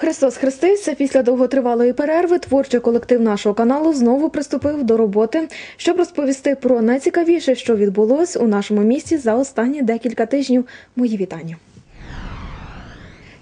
Христос хрестився після довготривалої перерви. Творчий колектив нашого каналу знову приступив до роботи, щоб розповісти про найцікавіше, що відбулось у нашому місті за останні декілька тижнів. Мої вітання.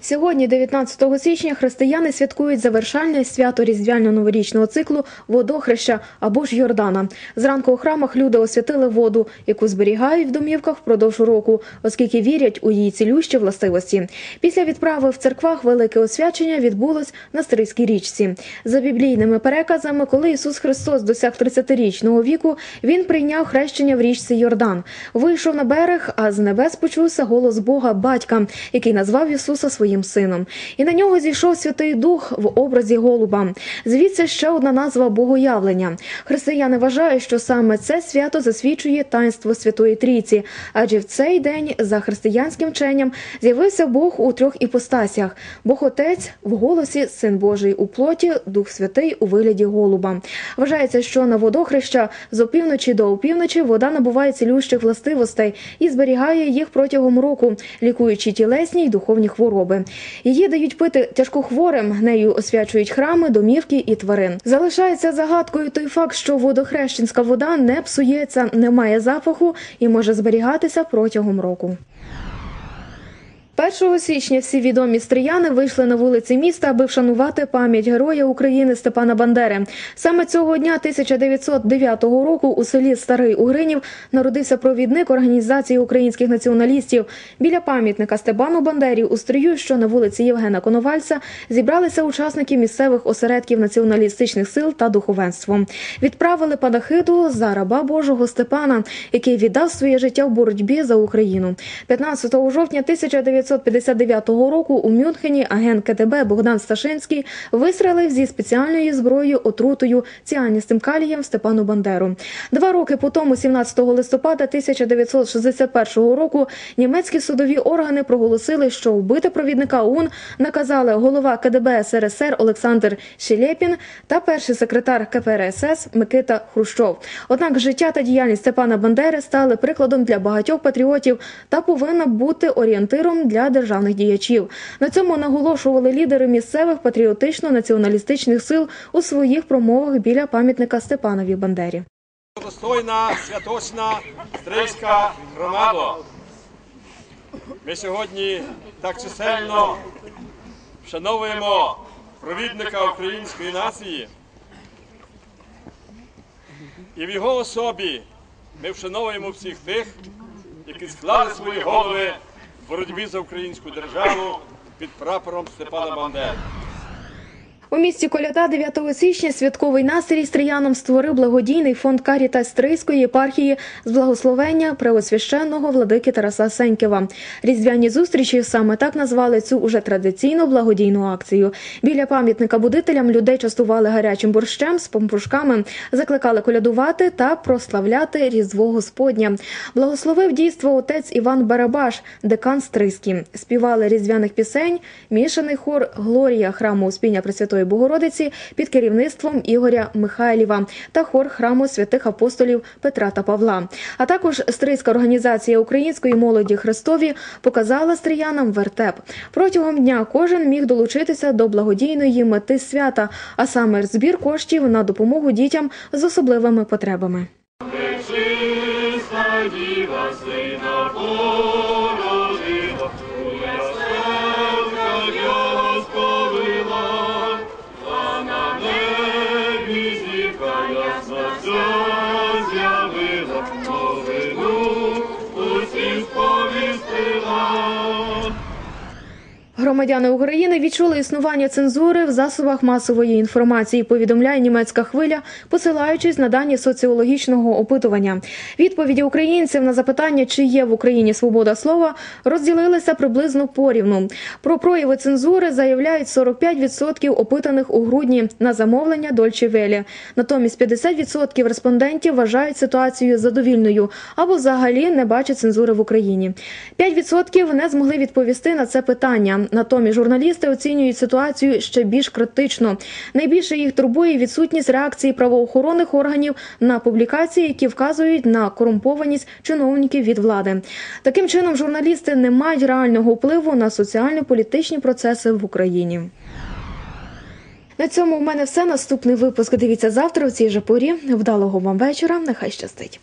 Сьогодні, 19 січня, християни святкують завершальне свято різдвяно-новорічного циклу водохреща або ж Йордана. Зранку у храмах люди освятили воду, яку зберігають в домівках впродовж року, оскільки вірять у її цілющі властивості. Після відправи в церквах велике освячення відбулось на Стрийській річці. За біблійними переказами, коли Ісус Христос досяг 30-річного віку, він прийняв хрещення в річці Йордан. Вийшов на берег, а з небес почувся голос Бога батька, який назвав Ісуса своїм сином. І на нього зійшов Святий Дух в образі голуба. Звідси ще одна назва богоявлення. Християни вважають, що саме це свято засвідчує таїнство Святої Трійці, адже в цей день за християнським вченням з'явився Бог у трьох іпостасях: Бог Отець в голосі, Син Божий у плоті, Дух Святий у вигляді голуба. Вважається, що на водохреща з опівночі до опівночі вода набуває цілющих властивостей і зберігає їх протягом року, лікуючи тілесні й духовні хвороби. Її дають пити тяжкохворим, нею освячують храми, домівки і тварин. Залишається загадкою той факт, що водохрещенська вода не псується, не має запаху і може зберігатися протягом року. 1 січня всі відомі стріяни вийшли на вулиці міста, аби вшанувати пам'ять героя України Степана Бандери. Саме цього дня 1909 року у селі Старий Угринів народився провідник організації українських націоналістів. Біля пам'ятника Степану Бандері у стрію, що на вулиці Євгена Коновальця, зібралися учасники місцевих осередків націоналістичних сил та духовенство. Відправили панахиду за раба Божого Степана, який віддав своє життя в боротьбі за Україну. 15 жовтня 1900 1959 року у Мюнхені агент КТБ Богдан Сташинський вистрелив зі спеціальною зброєю отрутою ціаністим калієм Степану Бандеру. Два роки по тому, 17 листопада 1961 року, німецькі судові органи проголосили, що вбити провідника ОУН наказали голова КДБ СРСР Олександр Щелєпін та перший секретар КПРСС Микита Хрущов. Однак життя та діяльність Степана Бандери стали прикладом для багатьох патріотів та повинна бути орієнтиром для державних діячів. На цьому наголошували лідери місцевих патріотично-націоналістичних сил у своїх промовах біля пам'ятника Степанові Бандері. Достойна святочна стрийська громада. Ми сьогодні так чисельно вшановуємо провідника української нації. І в його особі ми вшановуємо всіх тих, які склали свої голови боротьбі за українську державу під прапором Степана Бандери. У місті Коляда 9 січня святковий настрій стріянам створив благодійний фонд Каріта Стрийської єпархії з благословення преосвященного владики Тараса Сенькова. Різдвяні зустрічі саме так назвали цю уже традиційну благодійну акцію. Біля пам'ятника будителям людей частували гарячим борщем з помпушками, закликали колядувати та прославляти Різдво Господня. Благословив дійство отець Іван Барабаш, декан Стрийський. Співали різдвяних пісень, мішаний хор Глорія храму Успіння Пресвятої Богородиці під керівництвом Ігоря Михайлєва та хор храму святих апостолів Петра та Павла. А також стрийська організація української молоді Христові показала стріянам вертеп. Протягом дня кожен міг долучитися до благодійної мети свята, а саме збір коштів на допомогу дітям з особливими потребами. Діва сина породила, Громадяни України відчули існування цензури в засобах масової інформації. Повідомляє німецька хвиля, посилаючись на дані соціологічного опитування. Відповіді українців на запитання, чи є в Україні свобода слова, розділилися приблизно порівну. Про прояви цензури заявляють 45% опитаних у грудні на замовлення Дольче Велі. Натомість 50% респондентів вважають ситуацію задовільною або взагалі не бачать цензури в Україні. 5% не змогли відповісти на це питання. Натомість журналісти оцінюють ситуацію ще більш критично. Найбільше їх турбує відсутність реакції правоохоронних органів на публікації, які вказують на корумпованість чиновників від влади. Таким чином, журналісти не мають реального впливу на соціально-політичні процеси в Україні. На цьому у мене все. Наступний випуск дивіться завтра у цій же порі. Вдалого вам вечора. Нехай щастить.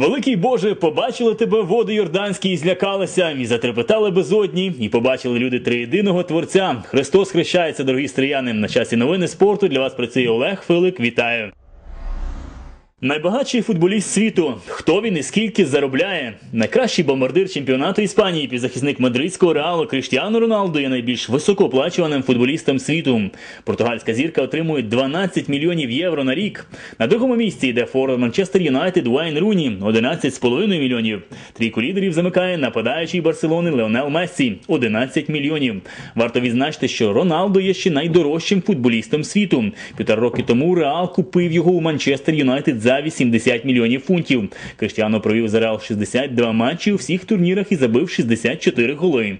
Великий Боже, побачили тебе води Йорданські і злякалися, і затрепетали безодні, і побачили люди триєдиного Творця. Христос хрещається, дорогі стріяни. На часі новини спорту для вас працює Олег Филик. Вітаю. Найбагатший футболіст світу. Хто він і скільки заробляє? Найкращий бомбардир чемпіонату Іспанії, півзахисник мадридського реалу Кріштіану Роналду є найбільш високооплачуваним футболістом світу. Португальська зірка отримує 12 мільйонів євро на рік. На другому місці йде форвард Манчестер Юнайтед Уайн Руні 11,5 мільйонів. Трійку лідерів замикає нападаючий Барселони Леонел Мессі 11 мільйонів. Варто відзначити, що Роналдо є ще найдорожчим футболістом світу. Півтора роки тому Реал купив його у Манчестер Юнайтед за 80 мільйонів фунтів. Криштіано провів за Реал 62 матчі у всіх турнірах і забив 64 голи.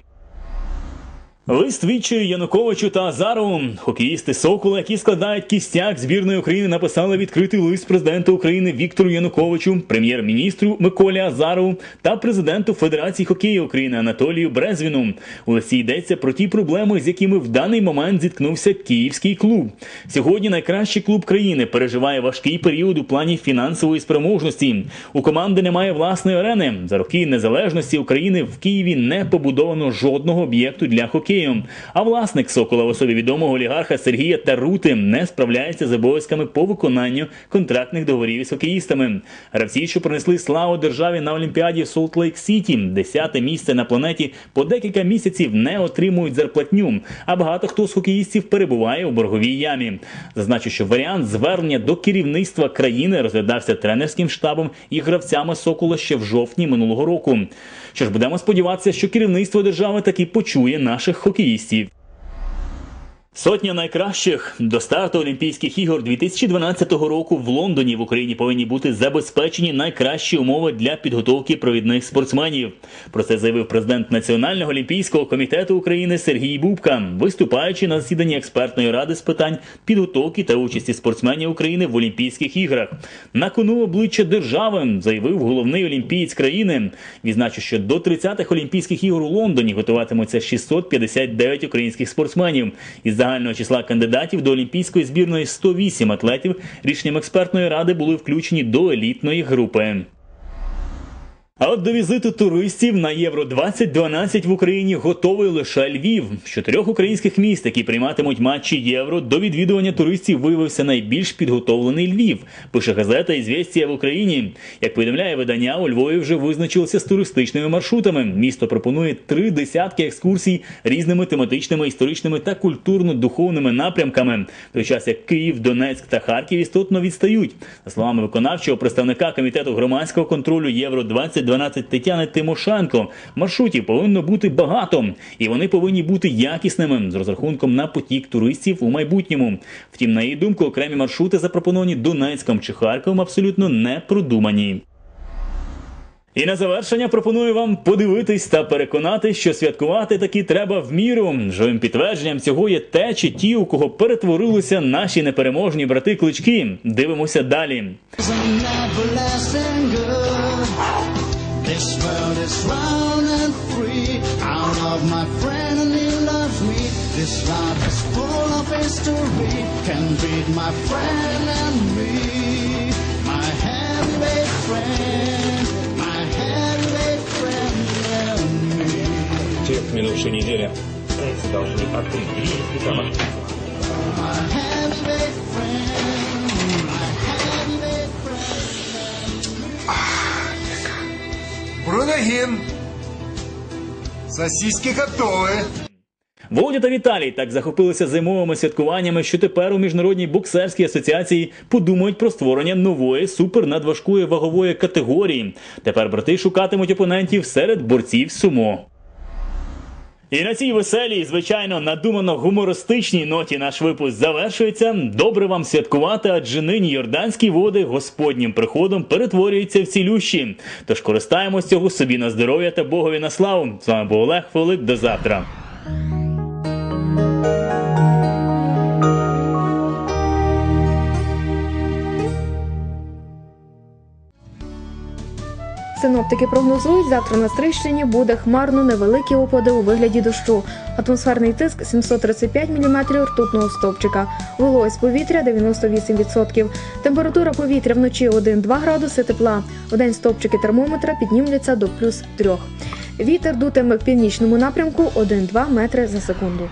Лист відчаю Януковичу та Азарову. Хокеїсти Сокола, які складають кістяк збірної України, написали відкритий лист президенту України Віктору Януковичу, прем'єр-міністру Миколі Азарову та президенту Федерації хокею України Анатолію Брезвіну. У листі йдеться про ті проблеми, з якими в даний момент зіткнувся київський клуб. Сьогодні найкращий клуб країни переживає важкий період у плані фінансової спроможності. У команди немає власної арени. За роки незалежності України в Києві не побудовано жодного об'єкту для хокею. А власник Сокола в особі відомого олігарха Сергія Тарути не справляється з обов'язками по виконанню контрактних договорів із хокеїстами. Гравці, що принесли славу державі на Олімпіаді Солт Лейк Сіті, десяте місце на планеті, по декілька місяців не отримують зарплатню. А багато хто з хокеїстів перебуває у борговій ямі. Зазначу, що варіант звернення до керівництва країни розглядався тренерським штабом і гравцями Сокола ще в жовтні минулого року. Що ж, будемо сподіватися, що керівництво держави таки почує наших хокеїстів. Сотня найкращих до старту Олімпійських ігор 2012 року в Лондоні в Україні повинні бути забезпечені найкращі умови для підготовки провідних спортсменів. Про це заявив президент Національного олімпійського комітету України Сергій Бубка, виступаючи на засіданні експертної ради з питань підготовки та участі спортсменів України в Олімпійських іграх. На кону обличчя держави заявив головний олімпієць країни. Відзначу, що до 30-х Олімпійських ігор у Лондоні готуватимуться 659 українських спортсменів. Із загального числа кандидатів до олімпійської збірної 108 атлетів рішенням експертної ради були включені до елітної групи. А от до візиту туристів на Євро 2012 в Україні готовий лише Львів. З чотирьох українських міст, які прийматимуть матчі Євро, до відвідування туристів виявився найбільш підготовлений Львів. Пише газета «Ізвєстія в Україні. Як повідомляє видання, у Львові вже визначилися з туристичними маршрутами. Місто пропонує три десятки екскурсій різними тематичними, історичними та культурно-духовними напрямками. Той час як Київ, Донецьк та Харків істотно відстають. За словами виконавчого представника комітету громадського контролю Євро 2012 12 Тетяни Тимошенко. Маршрутів повинно бути багато, і вони повинні бути якісними з розрахунком на потік туристів у майбутньому. Втім, на її думку, окремі маршрути, запропоновані Донецьком чи Харковом, абсолютно не продумані. І на завершення пропоную вам подивитись та переконати, що святкувати таки треба в міру. Живим підтвердженням цього є те, чи ті, у кого перетворилися наші непереможні брати клички. Дивимося далі. is an everlasting good. This world is round and free. I love my friend and he loves me. This life is full of history. Can beat my friend and me. My heavyweight friend. My heavyweight friend and me. Те минувшей неделе Китайцы должны открыть две Брунагин. Сосиски готові. Володя та Віталій так захопилися зимовими святкуваннями, що тепер у міжнародній боксерській асоціації подумають про створення нової супернадважкої вагової категорії. Тепер брати шукатимуть опонентів серед борців сумо. І на цій веселій, звичайно, надумано гумористичній ноті наш випуск завершується. Добре вам святкувати, адже нині йорданські води господнім приходом перетворюються в цілющі. Тож користаємось цього собі на здоров'я та Богові на славу. З вами був Олег Фолик. До завтра. Синоптики прогнозують, завтра на Стрийщині буде хмарно невеликі опади у вигляді дощу. Атмосферний тиск 735 мм ртутного стовпчика. Вологість повітря 98%. Температура повітря вночі 1-2 градуси тепла. Вдень стовпчики термометра піднімуться до плюс 3. Вітер дутиме в північному напрямку 1-2 метри за секунду.